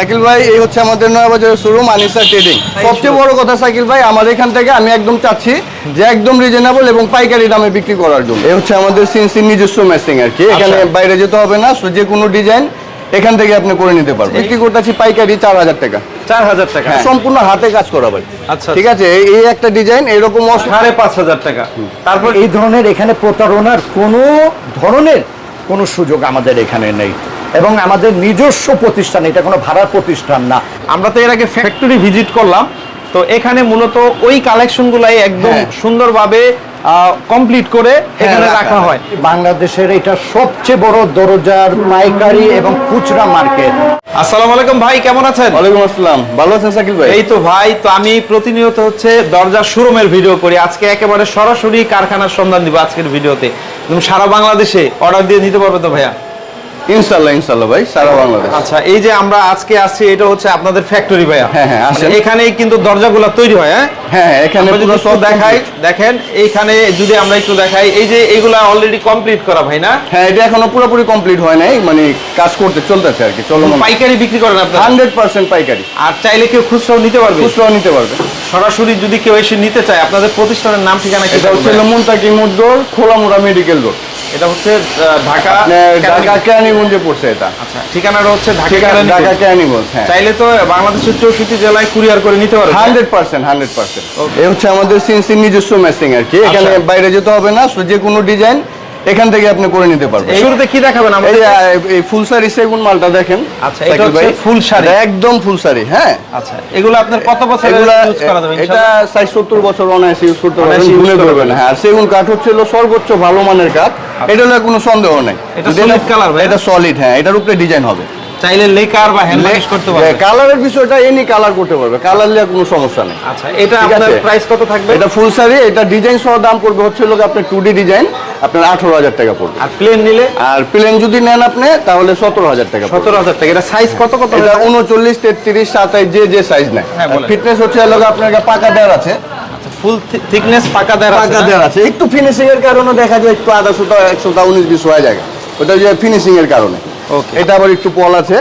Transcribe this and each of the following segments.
সাকিল ভাই এই হচ্ছে আমাদের নয়াবাজারের শোরুম আনিসা ট্রেডিং সবচেয়ে বড় কথা সাকিল ভাই আমাদের এখান থেকে আমি একদম চাচ্ছি যে একদম রিজনেবল এবং পাইকারি দামে বিক্রি করার জন্য। এই হচ্ছে আমাদের সিনসির নিজস্ব মেসিং আর কি। এখানে আচ্ছা। বাইরে যেতে হবে না যে কোনো ডিজাইন এখান থেকে আপনি করে নিতে পারবেন। বিক্রি করতেছি পাইকারি চার হাজার টাকা। চার হাজার টাকা। হ্যাঁ, সম্পূর্ণ হাতে কাজ করা ভাই। আচ্ছা। ঠিক আছে? এই- একটা ডিজাইন এরকম অস- সাড়ে পাঁচ হাজার টাকা। তারপর এই ধরনের এখানে প্রতারণার কোনো ধরনের কোনো সুযোগ আমাদের এখানে নেই। এবং আমাদের নিজস্ব প্রতিষ্ঠান এটা কোনো ভাড়ার প্রতিষ্ঠান না। আমরা তো এর আগে ফ্যাক্টরি ভিজিট করলাম তো এখানে মূলত ওই কালেকশনগুলাই একদম হ্যাঁ। সুন্দরভাবে কমপ্লিট করে এখানে রাখা হয়। বাংলাদেশের এটা সবচেয়ে বড় দরজার পাইকারি এবং খুচরা মার্কেট। আসসালামু আলাইকুম ভাই কেমন আছেন? ওয়ালাইকুম আসসালাম। ভালো আছেন সাকিল ভাই? এই তো ভাই তো আমি প্রতিনিয়ত হচ্ছে দরজা শোরুমের ভিডিও করি। আজকে একেবারে সরাসরি কারখানার সন্ধান দিব আজকের ভিডিওতে তুমি সারা বাংলাদেশে অর্ডার দিয়ে নিতে পারবে তো ভাইয়া? ইনশাল্লাহ ইনশাল্লাহ ভাই সারা বাংলাদেশ। আচ্ছা এই যে আমরা আজকে আসছি এটা হচ্ছে আপনাদের ফ্যাক্টরি ভাইয়া। হ্যাঁ, হ্যাঁ, আসেন। মানে এখানেই কিন্তু দরজাগুলো তৈরি হয় হ্যাঁ? হ্যাঁ হ্যাঁ, এখানে যদি সব দেখাই। দেখেন এইখানে যদি আমরা একটু দেখাই এই যে এইগুলা অলরেডি কমপ্লিট করা ভাই না? হ্যাঁ এটা এখনও পুরোপুরি কমপ্লিট হয় নাই মানে কাজ করতে চলতেছে আর কি চলো পাইকারি বিক্রি করেন আপনারা? হান্ড্রেড পার্সেন্ট পাইকারি। আর চাইলে কেউ খুচরাও নিতে পারবে? খুচরাও নিতে পারবে। সরাসরি যদি কেউ এসে নিতে চায় আপনাদের প্রতিষ্ঠানের নাম ঠিকানা কি? এটা হচ্ছে? মুন্তাকি মুদ্দর খোলামুড়া মেডিকেল রোড। এটা হচ্ছে ঢাকা ঢাকা কেরানীগঞ্জে পড়ছে এটা। আচ্ছা ঠিকানাটা হচ্ছে ঢাকা। ঢাকা কেরানীগঞ্জ হ্যাঁ। চাইলে তো বাংলাদেশের চৌষট্টি জেলায় কুরিয়ার করে নিতে পারবে হান্ড্রেড পার্সেন্ট হান্ড্রেড পার্সেন্ট। এই হচ্ছে আমাদের সিনসির নিজস্ব মেশিং আর কি। এখানে আচ্ছা। বাইরে যেতে হবে না যে কোনো ডিজাইন এখান থেকে আপনি করে নিতে পারবেন। শুরুতে কি দেখাবেন এই আমাদের এই ফুল সারি সেগুন মালটা দেখেন। আচ্ছা, এটা হচ্ছে ফুল সারি একদম ফুল সারি হ্যাঁ। আচ্ছা এগুলো আপনার কত বছর ইউজ করা যাবে এটা ইনশাআল্লাহ? ষাট সত্তর বছর অনায়াসে ইউজ করতে পারবেন ভুলে করবেন হ্যাঁ আর সেগুন কাঠ হচ্ছে হলো সর্বোচ্চ ভালো মানের কাঠ। এটা হলো কোনো সন্দেহ নাই। এটা সলিড কালার ভাই? এটা সলিড হ্যাঁ এটার উপরে ডিজাইন হবে। চাইলে লেকার বা করতে পারবে। কালারের বিষয়টা এনি কালার করতে পারবে। কালার নিয়ে কোনো সমস্যা নেই। আচ্ছা এটা আপনার প্রাইস কত থাকবে? এটা ফুল সারি এটা ডিজাইন সহ দাম পড়বে হচ্ছে লোক আপনার টু ডি ডিজাইন আপনার আঠারো হাজার টাকা পড়বে। আর প্লেন নিলে? আর প্লেন যদি নেন আপনি তাহলে সতেরো হাজার টাকা পড়বে। সতেরো হাজার টাকা। এটা সাইজ কত কত এটা উনচল্লিশ তেত্রিশ সাতাইশ যে যে সাইজ নেয়। হ্যাঁ, ফিটনেস হচ্ছে লোক আপনার পাকা দেওয়ার আছে। ফুল থিকনেস পাকা দেওয়া আছে পাকা আছে। একটু ফিনিশিং এর কারণে দেখা যায় একটু আধা সুতা এক সুতা উনিশ বিশ হয়ে যায়। ওটা যে ফিনিশিং এর কারণে. এটা আবার একটু পল আছে।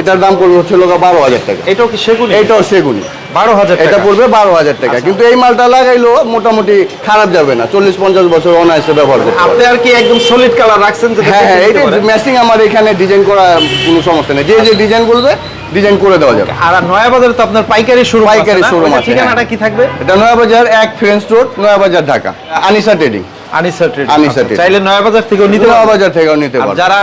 এটার দাম পড়বে হচ্ছে লোক বারো হাজার টাকা। এটাও কি সেগুন? এটাও সেগুনি। বারো হাজার এটা পড়বে বারো হাজার টাকা। কিন্তু এই মালটা লাগাইলো মোটামুটি খারাপ যাবে না। চল্লিশ পঞ্চাশ বছর অনায়াসে ব্যবহার করতে পারবে। আপনি আর কি একদম সলিড কালার রাখছেন হ্যাঁ হ্যাঁ এটা ম্যাচিং আমার এখানে ডিজাইন করা কোনো সমস্যা নেই। যে যে ডিজাইন বলবে ডিজাইন করে দেওয়া যাবে। আর নয়াবাজারে তো আপনার পাইকারি শুরু পাইকারি showroom আছে, ঠিকানাটা হ্যাঁ। কি থাকবে? এটা নয়াবাজার এক French road Nayabazar Dhaka. Anisa trading Anisa trade Anisa trade। চাইলে নয়াবাজার থেকেও নিতে নয়াবাজার থেকেও নিতে আর যারা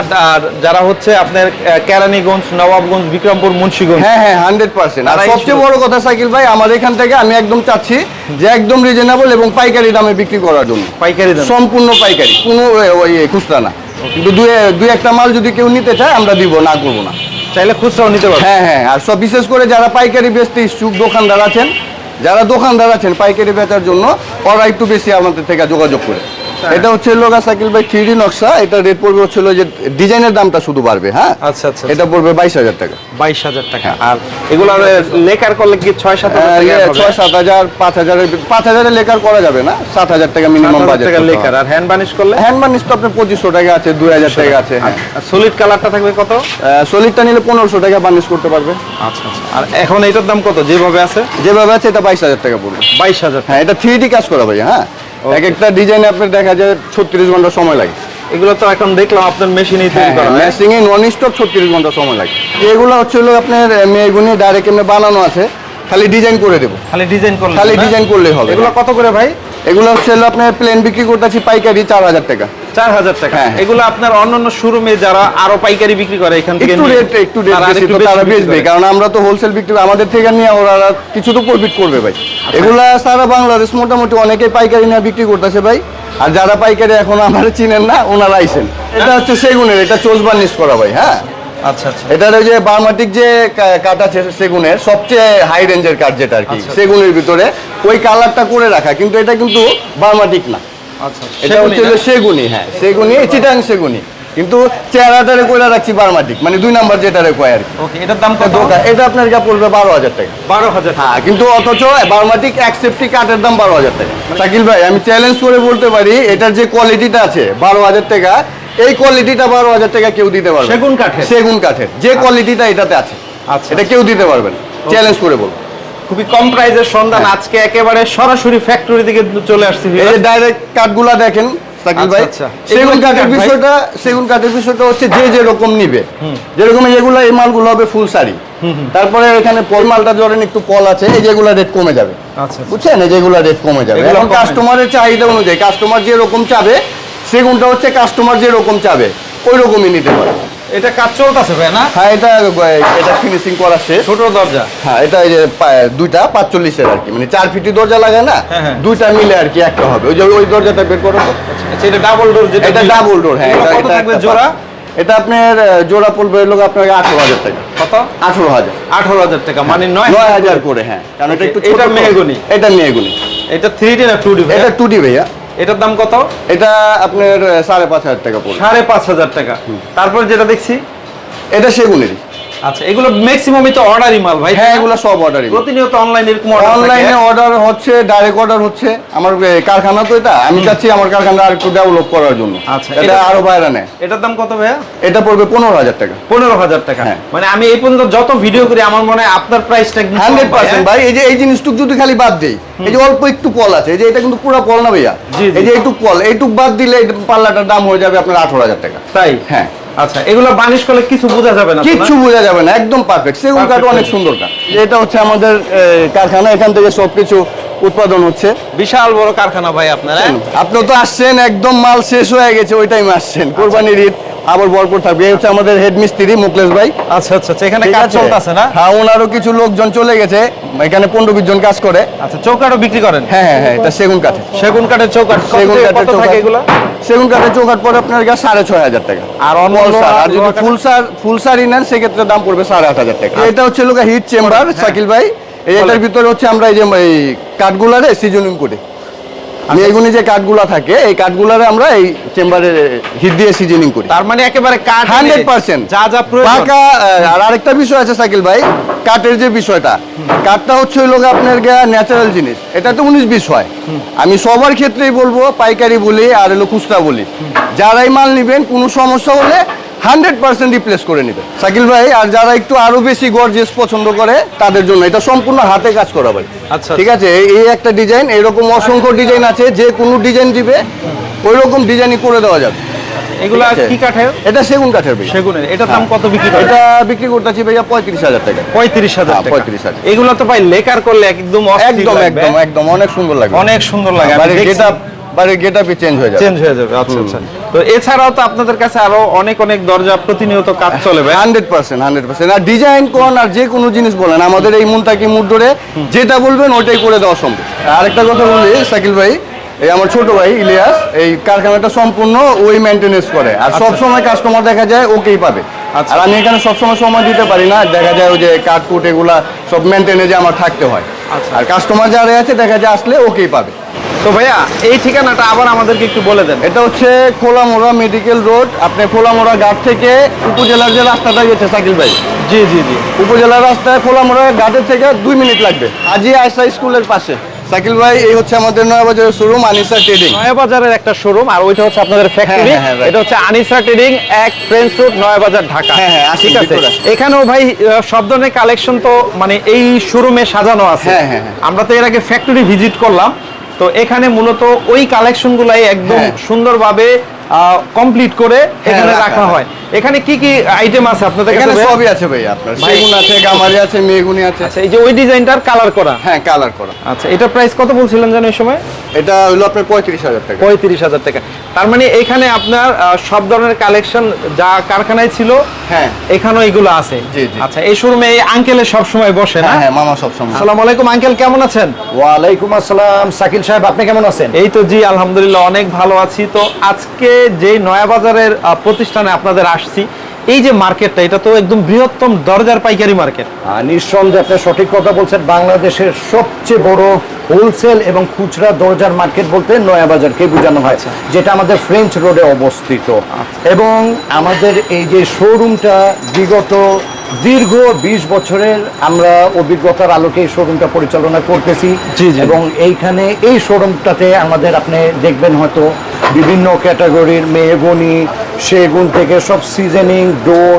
যারা হচ্ছে আপনার কেরানীগঞ্জ নবাবগঞ্জ বিক্রমপুর মুন্সিগঞ্জ হ্যাঁ হ্যাঁ হান্ড্রেড পার্সেন্ট আর সবচেয়ে বড় কথা সাইকেল ভাই আমার এখান থেকে আমি একদম চাচ্ছি যে একদম রিজনেবল এবং পাইকারি দামে বিক্রি করার জন্য। পাইকারি সম্পূর্ণ পাইকারি কোনো ওই এ, খুচরা না। কিন্তু দুই দুই একটা মাল যদি কেউ নিতে চায় আমরা দিব না করব না। চাইলে খুচরাও নিতে পারবেন। হ্যাঁ হ্যাঁ আর সব বিশেষ করে যারা পাইকারি বেচতে ইচ্ছুক দোকানদার আছেন যারা দোকানদার আছেন পাইকারি বেচার জন্য ওরা একটু বেশি আমাদের থেকে যোগাযোগ করে। এটা হচ্ছে লোগা সাইকেল ভাই থ্রি নকশা। এটা রেট পড়বে হচ্ছে যে ডিজাইনের দামটা শুধু বাড়বে হ্যাঁ? আচ্ছা আচ্ছা এটা পড়বে বাইশ হাজার টাকা। বাইশ হাজার টাকা। আর এগুলো লেকার করলে কি ছয় সাত হাজার ইয়ে? ছয় সাত হাজার পাঁচ হাজারের পাঁচ হাজারের লেকার করা যাবে না সাত হাজার টাকা মিনিমাম হাজার বাজেট লেকার। আর হ্যান্ড বানিশ করলে? হ্যান্ড মানিস তো আপনার পঁচিশশো টাকা আছে দুই হাজার টাকা আছে হ্যাঁ। সলিড কালারটা থাকবে কত? সলিডটা নিলে পনেরোশো টাকা বার্নিশ করতে পারবে। আচ্ছা আচ্ছা। আর এখন এটার দাম কত? যেভাবে আছে? যেভাবে আছে এটা বাইশ হাজার টাকা পড়বে। বাইশ হাজার হ্যাঁ এটা থ্রি ডি কাজ করা ভাই হ্যাঁ। এক একটা ডিজাইন আপনার দেখা যায় ছত্রিশ ঘণ্টা সময় লাগে। এগুলো তো এখন দেখলাম আপনার মেশিনেই তৈরি করা হয়। এ নন স্টপ ছত্রিশ ঘণ্টা সময় লাগে। এগুলো হচ্ছে হলো আপনার মেয়েগুনি ডাইরেক্ট এমনি বানানো আছে। খালি ডিজাইন করে দেবো। খালি ডিজাইন করলে খালি ডিজাইন করলেই হবে। এগুলো কত করে ভাই? এগুলো হচ্ছে হলো আপনার প্লেন বিক্রি করতেছি পাইকারি চার হাজার টাকা। চার হাজার টাকা। হ্যাঁ। এগুলো আপনার অন্যান্য শোরুমে যারা আরও পাইকারি বিক্রি করে এখান থেকে একটু রেট একটু রেট বেশি তো তারা বেচবে। কারণ আমরা তো হোলসেল বিক্রি আমাদের থেকে নিয়ে ওরা কিছু তো প্রফিট করবে ভাই। আচ্ছা। এগুলা সারা বাংলাদেশ মোটামুটি অনেকেই পাইকারি নিয়ে বিক্রি করতেছে ভাই। আর যারা পাইকারি এখন আমার চিনেন না ওনারা আইসেন এটা হচ্ছে সেগুনের এটা বার্নিশ করা ভাই হ্যাঁ? আচ্ছা আচ্ছা। এটার ওই যে বার্মাটিক যে কাঠ আছে সেগুনের সবচেয়ে হাই রেঞ্জের কাঠ যেটা আর কি আচ্ছা। সেগুনের ভিতরে ওই কালারটা করে রাখা কিন্তু এটা কিন্তু বার্মাটিক না। আচ্ছা এটা হচ্ছে সেগুনি হ্যাঁ সেগুনি চিটাং সেগুনি। কিন্তু চেহারাটারে করে রাখছি বার্মাটিক মানে দুই নাম্বার যেটারে কয় আর ওকে এটার দাম কত? এটা আপনার যা পড়বে বারো হাজার টাকা। বারো হাজার হ্যাঁ কিন্তু অথচ বার্মাটিক এক সেফটি কাঠের দাম বারো হাজার টাকা। শাকিল ভাই আমি চ্যালেঞ্জ করে বলতে পারি এটার যে কোয়ালিটিটা আছে বারো হাজার টাকা এই কোয়ালিটিটা বারো হাজার টাকা কেউ দিতে পারবে না। সেগুন কাঠের? সেগুন কাঠের। যে কোয়ালিটিটা এটাতে আছে আচ্ছা। এটা কেউ দিতে পারবেন চ্যালেঞ্জ করে বলব। খুবই কম প্রাইজের সন্ধান। আজকে একেবারে সরাসরি ফ্যাক্টরি থেকে চলে আসছি এই যে ডাইরেক্ট কাঠগুলা দেখেন সাকিব ভাই। আচ্ছা, আচ্ছা। সেগুন কাঠের বিষয়টা সেগুন কাঠের বিষয়টা হচ্ছে যে যেরকম নিবে। যেরকম এগুলো এই মালগুলো হবে ফুল শাড়ি। তারপরে এখানে ধরেন একটু পল আছে এই যেগুলো রেট কমে যাবে। আচ্ছা বুঝছেন? এই যেগুলো রেট কমে যাবে। কাস্টমারের চাহিদা অনুযায়ী কাস্টমার যেরকম চাবে সেগুনটা হচ্ছে কাস্টমার যেরকম চাবে ওই রকমই নিতে পারে। এটা কাজ চলতেছে ভাই না? হ্যাঁ এটা এটা ফিনিশিং করা শেষ। ছোট দরজা। হ্যাঁ এটা এই যে দুইটা পাঁচচল্লিশের আর কি। মানে চার ফিটি দরজা লাগে না? হ্যাঁ, হ্যাঁ। দুইটা মিলে আর কি একটা হবে। ওই যে ওই দরজাটা বের করো তো। আচ্ছা এটা ডাবল ডোর যেটা এটা ডাবল ডোর হ্যাঁ এটা এটা থাকবে জোড়া? এটা আপনার জোড়া পড়বে লোক আপনাকে আঠারো হাজার টাকা। কত? আঠারো হাজার। আঠারো হাজার টাকা মানে নয় নয় হাজার করে। হ্যাঁ। কারণ এটা একটু এটা তো। এটা মেহগুনি। এটা থ্রি ডি না টু ডি এটা টু ডি ভাইয়া। এটার দাম কত? এটা আপনার সাড়ে পাঁচ হাজার টাকা পড়বে। সাড়ে পাঁচ হাজার টাকা। তারপর যেটা দেখছি? এটা সেগুনেরই। আচ্ছা এগুলো ম্যাক্সিমামই তো অর্ডারই মাল ভাই হ্যাঁ এগুলো সব অর্ডারই প্রতিনিয়ত অনলাইনে এরকম অর্ডার অনলাইনে অর্ডার হচ্ছে ডাইরেক্ট অর্ডার হচ্ছে আমার কারখানা তো এটা আমি চাচ্ছি আমার কারখানা আর একটু ডেভেলপ করার জন্য। আচ্ছা, এটা আরও বাইরে নেয়। এটার দাম কত ভাইয়া? এটা পড়বে পনেরো হাজার টাকা। পনেরো হাজার টাকা। হ্যাঁ। মানে আমি এই পর্যন্ত যত ভিডিও করি আমার মনে হয় আপনার প্রাইসটা হান্ড্রেড পার্সেন্ট ভাই, এই যে এই জিনিসটুক যদি খালি বাদ দেই এই যে অল্প একটু পল আছে এই যে এটা কিন্তু পুরো পল না ভাইয়া। এই যে এইটুক পল এইটুক বাদ দিলে পাল্লাটার দাম হয়ে যাবে আপনার আঠারো হাজার টাকা? তাই? হ্যাঁ। আচ্ছা এগুলো বানিশ করলে কিছু বোঝা যাবে না কিছু বোঝা যাবে না একদম পারফেক্ট সেগুন কাঠ অনেক কাঠ। সুন্দর কাঠ। এটা হচ্ছে আমাদের কারখানা এখান থেকে সবকিছু উৎপাদন হচ্ছে। বিশাল বড় কারখানা ভাই আপনার হ্যাঁ? আপনি তো আসছেন একদম মাল শেষ হয়ে গেছে ওই টাইমে আসছেন। কোরবানির ঈদ। আবার ভরপুর থাকবে। এই হচ্ছে আমাদের হেড মিস্ত্রি মুকলেশ ভাই। আচ্ছা আচ্ছা আচ্ছা, এখানে কাজ চলতেছে না? হ্যাঁ ওনারও কিছু লোকজন চলে গেছে। এখানে পনেরো বিশ জন কাজ করে। আচ্ছা চৌকাঠও বিক্রি করেন? হ্যাঁ হ্যাঁ হ্যাঁ এটা সেগুন কাঠে সেগুন কাঠের চৌকাঠ। সেগুন কাঠের চৌকাঠ। এগুলো? সেগুন কাঠের চৌকাঠ পরে আপনার কাছে সাড়ে ছয় হাজার টাকা। আর star, লোহা- আর যদি? ফুল সার ফুল সারই নেন সেক্ষেত্রে দাম পড়বে সাড়ে আট হাজার টাকা। এটা হচ্ছে লোক হিট চেম্বার শাকিল ভাই। এটার ভিতরে হচ্ছে আমরা এই যে কাঠগুলারে সিজনিং করি। আমি এগুলি যে কাঠগুলা থাকে এই কাঠগুলারে আমরা এই চেম্বারে হিট দিয়ে সিজনিং করি। তার মানে একেবারে কাঠ হান্ড্রেড পার্সেন্ট। যা যা পাকা আর আরেকটা বিষয় আছে সাকিল ভাই কাঠের যে বিষয়টা কাঠটা হচ্ছে হলো গিয়ে আপনার ন্যাচারাল জিনিস। এটা তো উনিশ বিশ হয়। আমি সবার ক্ষেত্রেই বলব পাইকারি বলি আর হলো খুচরা বলি। যারাই মাল নেবেন কোনো সমস্যা হলে হান্ড্রেড পার্সেন্ট রিপ্লেস করে নেবে। সাকিল ভাই আর যারা একটু আরও বেশি গর্জিয়াস পছন্দ করে তাদের জন্য এটা সম্পূর্ণ হাতে কাজ করা ভাই। আচ্ছা, ঠিক আছে এই- একটা ডিজাইন এরকম অসংখ্য ডিজাইন আছে যে কোনো ডিজাইন দিবে ওই রকম ডিজাইনই করে দেওয়া যাবে। এগুলা আছে? কি কাঠের? এটা সেগুন কাঠের ভাই। সেগুনের। এটার দাম কত বিক্রি করে এটা বিক্রি করতেছি ভাইয়া পঁয়ত্রিশ হাজার টাকা। পঁয়ত্রিশ হাজার হ্যাঁ, টাকা। 35,000 এগুলো তো ভাই লেকার করলে একদম একদম একদম একদম অনেক সুন্দর লাগবে। অনেক সুন্দর লাগে। আমি বাড়ির গেট আপ আপই চেঞ্জ হয়ে যাবে। চেঞ্জ হয়ে যাবে আচ্ছা আচ্ছা। তো এছাড়াও তো আপনাদের কাছে আরও অনেক অনেক দরজা প্রতিনিয়ত কাজ চলে ভাই। হান্ড্রেড পার্সেন্ট হান্ড্রেড পার্সেন্ট আর ডিজাইন কোন আর যে কোনো জিনিস বলেন আমাদের এই মুনটাকি মুড ধরে যেটা বলবেন ওইটাই করে দেওয়া সম্ভব। আরেকটা কথা বলি শাকিল ভাই এই আমার ছোট ভাই ইলিয়াস এই কারখানাটা সম্পূর্ণ ওই মেনটেনেন্স করে। আর সব সময় কাস্টমার দেখা যায় ওকেই পাবে। আচ্ছা। আর আমি এখানে সবসময় সময় দিতে পারি না দেখা যায় ওই যে কাঠ কুট এগুলা সব মেনটেনেজে আমার থাকতে হয়। আচ্ছা। আর কাস্টমার যারা আছে দেখা যায় আসলে ওকেই পাবে। তো ভাইয়া এই ঠিকানাটা আবার আমাদেরকে একটু বলে দেন। এটা হচ্ছে খোলামোড়া মেডিকেল রোড। আপনি খোলামোড়া ঘাট থেকে উপজেলার যে রাস্তাটা গেছে সাকিল ভাই। জি জি জি। উপজেলার রাস্তায় খোলামোড়া ঘাটের থেকে দুই মিনিট লাগবে। আজি আয়সা স্কুলের পাশে। সাকিল ভাই এই হচ্ছে আমাদের নয়াবাজারের শোরুম আনিসা ট্রেডিং নয়াবাজারের একটা শোরুম আর ওইটা হচ্ছে আপনাদের ফ্যাক্টরি হ্যাঁ, হ্যাঁ, এটা হচ্ছে আনিসা ট্রেডিং এক ফ্রেন্স রোড নয়াবাজার ঢাকা। হ্যাঁ, হ্যাঁ, ঠিক আছে? এখানেও ভাই সব ধরনের কালেকশন তো মানে এই শোরুমে সাজানো আছে। হ্যাঁ, হ্যাঁ, হ্যাঁ। আমরা তো এর আগে ফ্যাক্টরি ভিজিট করলাম। তো এখানে মূলত ওই কালেকশন গুলাই একদম হ্যাঁ। সুন্দরভাবে কমপ্লিট করে এখানে রাখা রাখা হয় এখানে কি কি আইটেম আছে আপনাদের এখানে কাছে ভাইয়া? সবই আছে ভাই আপনার সেগুন আছে গামারি আছে মেগুনি আছে। আচ্ছা এই যে ওই ডিজাইনটার কালার করা? হ্যাঁ কালার করা। আচ্ছা এটা প্রাইস কত বলছিলেন জানো এই সময়? এটা হলো আপনার পঁয়ত্রিশ হাজার টাকা। পঁয়ত্রিশ হাজার টাকা। তার মানে এখানে আপনার সব ধরনের কালেকশন যা কারখানায় ছিল হ্যাঁ। এখানেও এগুলো আছে। জি, জি। আচ্ছা এই শোরুমে এই আঙ্কেলের সব সময় বসে না? হ্যাঁ হ্যাঁ মামা সবসময় আসসালামু আলাইকুম আঙ্কেল কেমন আছেন? ওয়ালাইকুম আসসালাম শাকিল সাহেব আপনি কেমন আছেন? এই তো জি আলহামদুলিল্লাহ অনেক ভালো আছি। তো আজকে যে নয়াবাজারের প্রতিষ্ঠানে আপনাদের আসছি। এই যে মার্কেটটা এটা তো একদম বৃহত্তম দরজার পাইকারি মার্কেট। আর নিঃসন্দেহে আপনি সঠিক কথা বলছেন বাংলাদেশের সবচেয়ে বড় হোলসেল এবং খুচরা দরজার মার্কেট বলতে নয়াবাজারকে বোঝানো হয় যেটা আমাদের ফ্রেঞ্চ রোডে অবস্থিত। এবং আমাদের এই যে শোরুমটা বিগত দীর্ঘ বিশ বছরের আমরা অভিজ্ঞতার আলোকে এই শোরুমটা পরিচালনা করতেছি। এবং এইখানে এই শোরুমটাতে আমাদের আপনি দেখবেন হয়তো বিভিন্ন ক্যাটাগরির মেহগনি সেগুন থেকে সব seasoning door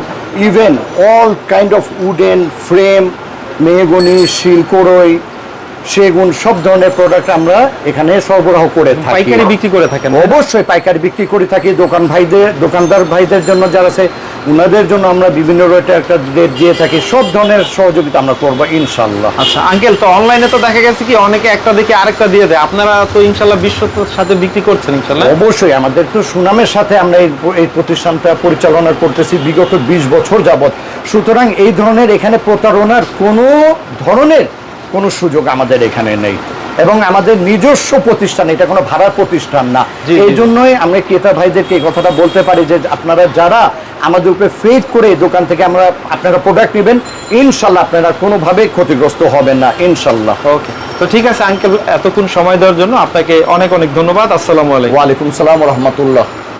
even all kind of wooden frame mahogany শিলকোরই সেগুন সব ধরনের প্রোডাক্ট আমরা এখানে সরবরাহ করে থাকি। পাইকারি বিক্রি করে থাকেন। অবশ্যই পাইকারি বিক্রি করে থাকি দোকান ভাইদের দোকানদার ভাইদের জন্য যারা আছে ওনাদের জন্য আমরা বিভিন্ন রেটে একটা রেট দিয়ে থাকি। সব ধরনের সহযোগিতা আমরা করব ইনশাল্লাহ আচ্ছা আঙ্কেল তো অনলাইনে তো দেখা গেছে কি অনেকে একটা দেখে আরেকটা দিয়ে দেয়। আপনারা তো ইনশাল্লাহ বিশ্বস্তর সাথে বিক্রি করছেন ইনশাল্লাহ অবশ্যই আমাদের তো সুনামের সাথে আমরা এই এই প্রতিষ্ঠানটা পরিচালনা করতেছি বিগত বিশ বছর যাবৎ। সুতরাং এই ধরনের এখানে প্রতারণার কোনো ধরনের কোনো সুযোগ আমাদের এখানে নেই। এবং আমাদের নিজস্ব প্রতিষ্ঠান এটা কোনো ভাড়ার প্রতিষ্ঠান না। এই জন্যই আমরা ক্রেতা ভাইদেরকে এই কথাটা বলতে পারি যে আপনারা যারা আমাদের উপরে ফেড করে দোকান থেকে আমরা আপনারা প্রোডাক্ট নেবেন। ইনশাল্লাহ আপনারা কোনোভাবে ক্ষতিগ্রস্ত হবেন না ইনশাল্লাহ। ওকে তো ঠিক আছে আঙ্কেল এতক্ষণ সময় দেওয়ার জন্য আপনাকে অনেক অনেক ধন্যবাদ। আসসালামু আলাইকুম। ওয়ালাইকুম সালাম রহমতুল্লাহ।